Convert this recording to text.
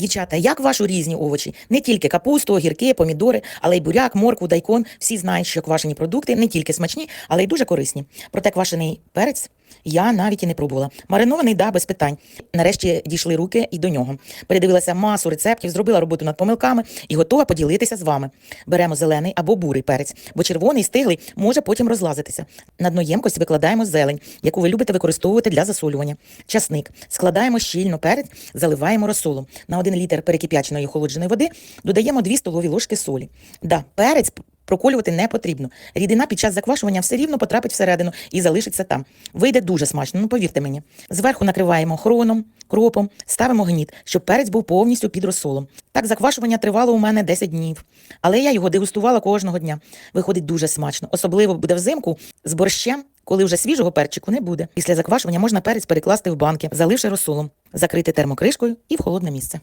Дівчата, як вашу різні овочі? Не тільки капусту, огірки, помідори, але й буряк, моркву, дайкон. Всі знають, що квашені продукти не тільки смачні, але й дуже корисні. Проте квашений перець я навіть і не пробувала. Маринований, да, без питань. Нарешті дійшли руки і до нього. Передивилася масу рецептів, зробила роботу над помилками і готова поділитися з вами. Беремо зелений або бурий перець, бо червоний стиглий може потім розлазитися. На дно ємкость викладаємо зелень, яку ви любите використовувати для засолювання. Часник. Складаємо щільно перець, заливаємо розсолом. На 1 літр перекип'яченої охолодженої води додаємо 2 столові ложки солі. Да, перець проколювати не потрібно. Рідина під час заквашування все рівно потрапить всередину і залишиться там. Вийде дуже смачно, ну повірте мені. Зверху накриваємо хроном, кропом, ставимо гніт, щоб перець був повністю під розсолом. Так заквашування тривало у мене 10 днів. Але я його дегустувала кожного дня. Виходить дуже смачно. Особливо буде взимку з борщем, коли вже свіжого перчику не буде. Після заквашування можна перець перекласти в банки, заливши розсолом, закрити термокришкою і в холодне місце.